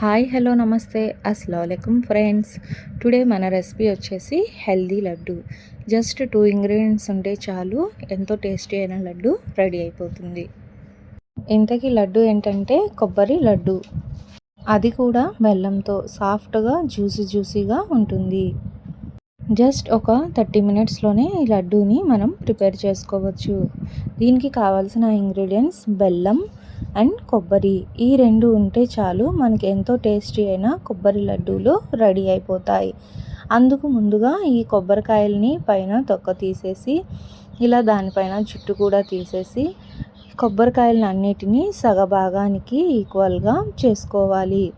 Hi hello నమస్తే అస్సలం friends. Today మన రెసిపీ వచ్చేసి healthy laddu. Just two ingredients ఉంటే చాలు ఎంతో టేస్టీ అయిన లడ్డు రెడీ అయిపోతుంది. ఇంతకీ లడ్డు ఏంటంటే కొబ్బరి లడ్డు. అది కూడా బెల్లంతో సాఫ్ట్గా జ్యూసీ జ్యూసీగా ఉంటుంది. జస్ట్ ఒక థర్టీ మినిట్స్లోనే ఈ లడ్డూని మనం ప్రిపేర్ చేసుకోవచ్చు. దీనికి కావాల్సిన ఇంగ్రీడియంట్స్ బెల్లం అండ్ కొబ్బరి. ఈ రెండు ఉంటే చాలు మనకి ఎంతో టేస్టీ అయిన కొబ్బరి లడ్డూలు రెడీ అయిపోతాయి. అందుకు ముందుగా ఈ కొబ్బరికాయలని పైన తొక్క తీసేసి ఇలా దానిపైన జుట్టు కూడా తీసేసి కొబ్బరికాయలను అన్నిటినీ సగభాగానికి ఈక్వల్గా చేసుకోవాలి.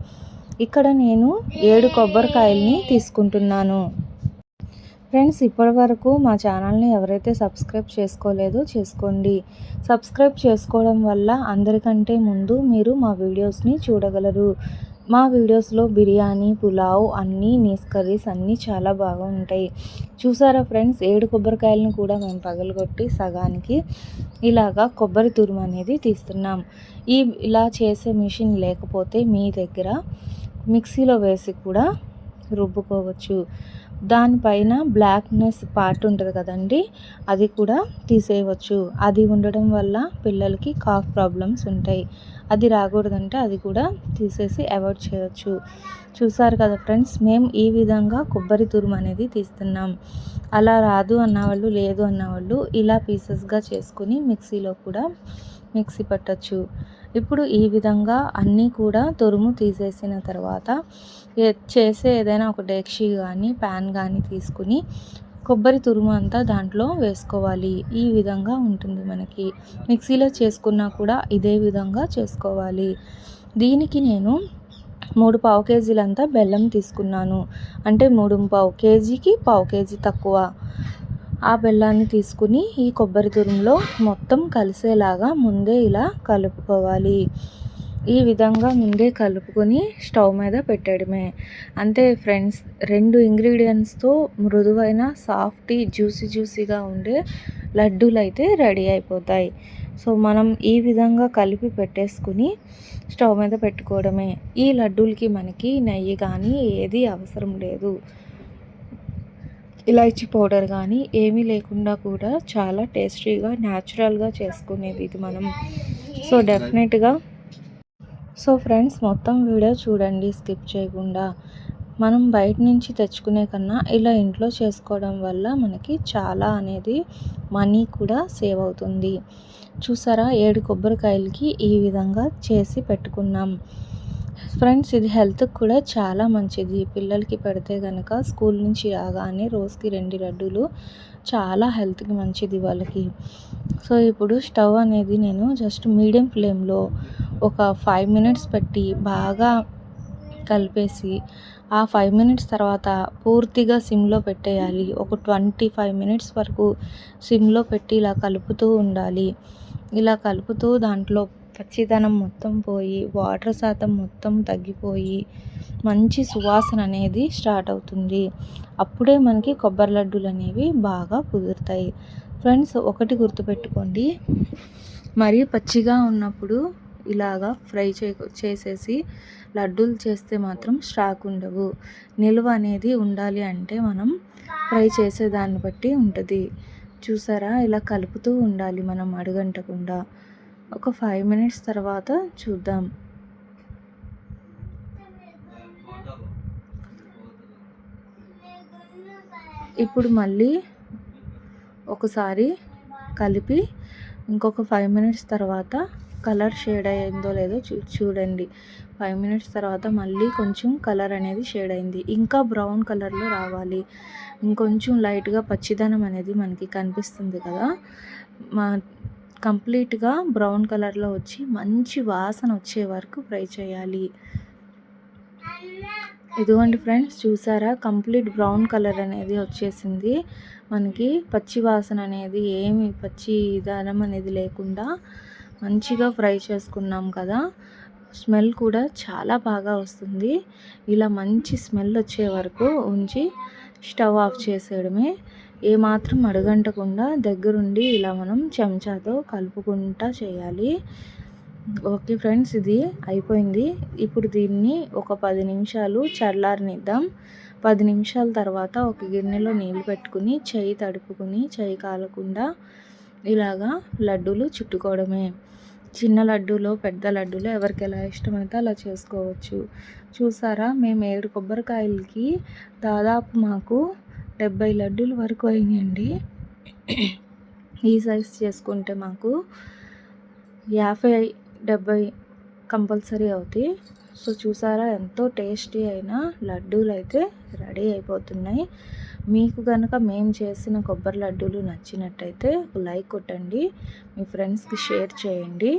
ఇక్కడ నేను ఏడు కొబ్బరికాయలని తీసుకుంటున్నాను. ఫ్రెండ్స్ ఇప్పటి వరకు మా ఛానల్ని ఎవరైతే సబ్స్క్రైబ్ చేసుకోలేదో చేసుకోండి. సబ్స్క్రైబ్ చేసుకోవడం వల్ల అందరికంటే ముందు మీరు మా వీడియోస్ని చూడగలరు. మా వీడియోస్లో బిర్యానీ పులావ్ అన్నీ నీస్ కర్రీస్ అన్నీ చాలా బాగా ఉంటాయి. చూసారా ఫ్రెండ్స్ ఏడు కొబ్బరికాయలను కూడా మేము పగలగొట్టి సగానికి ఇలాగా కొబ్బరి తురుము అనేది తీస్తున్నాం. ఈ ఇలా చేసే మిషన్ లేకపోతే మీ దగ్గర మిక్సీలో వేసి కూడా రుబ్బుకోవచ్చు. దానిపైన బ్లాక్నెస్ పార్ట్ ఉంటుంది కదండి అది కూడా తీసేయవచ్చు. అది ఉండడం వల్ల పిల్లలకి కాఫ్ ప్రాబ్లమ్స్ ఉంటాయి. అది రాకూడదంటే అది కూడా తీసేసి అవాయిడ్ చేయవచ్చు చూసారు కదా ఫ్రెండ్స్ మేము ఈ విధంగా కొబ్బరి తురుము అనేది తీస్తున్నాం. అలా రాదు అన్నవాళ్ళు లేదు అన్నవాళ్ళు ఇలా పీసెస్గా చేసుకుని మిక్సీలో కూడా మిక్సీ పట్టచ్చు. ఇప్పుడు ఈ విధంగా అన్నీ కూడా తురుము తీసేసిన తర్వాత చేసే ఏదైనా ఒక డేక్షి కానీ ప్యాన్ కానీ తీసుకుని కొబ్బరి తురుము అంతా దాంట్లో వేసుకోవాలి. ఈ విధంగా ఉంటుంది మనకి. మిక్సీలో చేసుకున్నా కూడా ఇదే విధంగా చేసుకోవాలి. దీనికి నేను మూడు పావు కేజీలంతా బెల్లం తీసుకున్నాను. అంటే మూడు పావు కేజీకి పావు కేజీ తక్కువ. ఆ బెల్లాన్ని తీసుకుని ఈ కొబ్బరి తురుములో మొత్తం కలిసేలాగా ముందే ఇలా కలుపుకోవాలి. ఈ విధంగా ముందే కలుపుకొని స్టవ్ మీద పెట్టడమే. అంతే ఫ్రెండ్స్ రెండు ఇంగ్రీడియంట్స్తో మృదువైన సాఫ్టీ జ్యూసీ జ్యూసీగా ఉండే లడ్డూలు అయితే రెడీ అయిపోతాయి. సో మనం ఈ విధంగా కలిపి పెట్టేసుకుని స్టవ్ మీద పెట్టుకోవడమే. ఈ లడ్డూలకి మనకి నెయ్యి కానీ ఏది అవసరం లేదు. ఇలాచీ పౌడర్ కానీ ఏమీ లేకుండా కూడా చాలా టేస్టీగా న్యాచురల్గా చేసుకునేది ఇది మనం. సో డెఫినెట్గా. సో ఫ్రెండ్స్ మొత్తం వీడియో చూడండి స్కిప్ చేయకుండా. మనం బయట నుంచి తెచ్చుకునే కన్నా ఇలా ఇంట్లో చేసుకోవడం వల్ల మనకి చాలా అనేది మనీ కూడా సేవ్ అవుతుంది. చూసారా ఏడు కొబ్బరికాయలకి ఈ విధంగా చేసి పెట్టుకున్నాం. ఫ్రెండ్స్ ఇది హెల్త్కి కూడా చాలా మంచిది. పిల్లలకి పెడితే కనుక స్కూల్ నుంచి రాగానే రోజుకి రెండు లడ్డూలు చాలా హెల్త్కి మంచిది వాళ్ళకి. సో ఇప్పుడు స్టవ్ అనేది నేను జస్ట్ మీడియం ఫ్లేమ్లో ఒక ఫైవ్ మినిట్స్ పెట్టి బాగా కలిపేసి ఆ ఫైవ్ మినిట్స్ తర్వాత పూర్తిగా సిమ్లో పెట్టేయాలి. ఒక ట్వంటీ ఫైవ్ మినిట్స్ వరకు సిమ్లో పెట్టి ఇలా కలుపుతూ ఉండాలి. ఇలా కలుపుతూ దాంట్లో పచ్చిదనం మొత్తం పోయి వాటర్ శాతం మొత్తం తగ్గిపోయి మంచి సువాసన అనేది స్టార్ట్ అవుతుంది. అప్పుడే మనకి కొబ్బరి లడ్డూలు అనేవి బాగా కుదురుతాయి. ఫ్రెండ్స్ ఒకటి గుర్తుపెట్టుకోండి. మరి పచ్చిగా ఉన్నప్పుడు ఇలాగా ఫ్రై చే చేసేసి లడ్డూలు చేస్తే మాత్రం స్టాక్ ఉండవు. నిల్వ అనేది ఉండాలి అంటే మనం ఫ్రై చేసే దాన్ని బట్టి ఉంటుంది. చూసారా? ఇలా కలుపుతూ ఉండాలి మనం అడుగంటకుండా. ఒక ఫైవ్ మినిట్స్ తర్వాత చూద్దాం. ఇప్పుడు మళ్ళీ ఒకసారి కలిపి ఇంకొక ఫైవ్ మినిట్స్ తర్వాత కలర్ షేడ్ అయిందో లేదో చూ చూడండి. ఫైవ్ మినిట్స్ తర్వాత మళ్ళీ కొంచెం కలర్ అనేది షేడ్ అయింది. ఇంకా బ్రౌన్ కలర్లో రావాలి. ఇంకొంచెం లైట్గా పచ్చిదనం అనేది మనకి కనిపిస్తుంది కదా. మా కంప్లీట్గా బ్రౌన్ కలర్లో వచ్చి మంచి వాసన వచ్చే వరకు ఫ్రై చేయాలి. ఇదిగోండి ఫ్రెండ్స్ చూసారా? కంప్లీట్ బ్రౌన్ కలర్ అనేది వచ్చేసింది. మనకి పచ్చి వాసన అనేది ఏమి పచ్చి దానం అనేది లేకుండా మంచిగా ఫ్రై చేసుకున్నాం కదా? స్మెల్ కూడా చాలా బాగా వస్తుంది. ఇలా మంచి స్మెల్ వచ్చే వరకు ఉంచి స్టవ్ ఆఫ్ చేసేయడమే. ఏమాత్రం అడగంటకుండా దగ్గరుండి ఇలా మనం చెంచాతో కలుపుకుంటా చేయాలి. ఓకే ఫ్రెండ్స్ ఇది అయిపోయింది. ఇప్పుడు దీన్ని ఒక పది నిమిషాలు చల్లారనిద్దాం. పది నిమిషాల తర్వాత ఒక గిన్నెలో నీళ్ళు పెట్టుకుని చెయ్యి తడుపుకుని చెయ్యి కాలకుండా ఇలాగా లడ్డూలు చుట్టుకోవడమే. చిన్న లడ్డూలో పెద్ద లడ్డూలో ఎవరికి ఎలా ఇష్టమైతే అలా చేసుకోవచ్చు. చూసారా మేము ఏడు కొబ్బరికాయలకి దాదాపు మాకు డెబ్బై లడ్డూల వరకు అయినాయండి. ఈ సైజ్ చేసుకుంటే మాకు యాభై డెబ్బై కంపల్సరీ అవుతాయి. సో చూసారా ఎంతో టేస్టీ అయిన లడ్డూలు అయితే రెడీ అయిపోతున్నాయి. మీకు కనుక మేము చేసిన కొబ్బరి లడ్డూలు నచ్చినట్టయితే ఒక లైక్ కొట్టండి మీ ఫ్రెండ్స్కి షేర్ చేయండి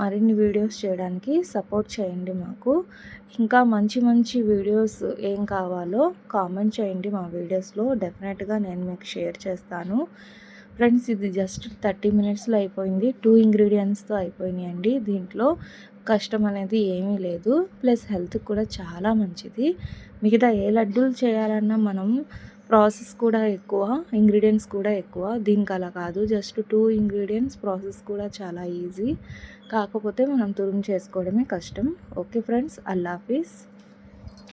మరిన్ని వీడియోస్ చేయడానికి సపోర్ట్ చేయండి మాకు. ఇంకా మంచి మంచి వీడియోస్ ఏం కావాలో కామెంట్ చేయండి మా వీడియోస్లో. డెఫినెట్గా నేను మీకు షేర్ చేస్తాను. ఫ్రెండ్స్ ఇది జస్ట్ థర్టీ మినిట్స్లో అయిపోయింది. టూ ఇంగ్రీడియంట్స్తో అయిపోయినాయండి దీంట్లో. కష్టం అనేది ఏమీ లేదు. ప్లస్ హెల్త్కి కూడా చాలా మంచిది. మిగతా ఏ లడ్డూలు చేయాలన్నా మనం ప్రాసెస్ కూడా ఎక్కువ ఇంగ్రీడియంట్స్ కూడా ఎక్కువ. దీనికి అలా కాదు. జస్ట్ టూ ఇంగ్రీడియంట్స్ ప్రాసెస్ కూడా చాలా ఈజీ. కాకపోతే మనం తురుము చేసుకోవడమే కష్టం. Okay friends. అల్లాఫీస్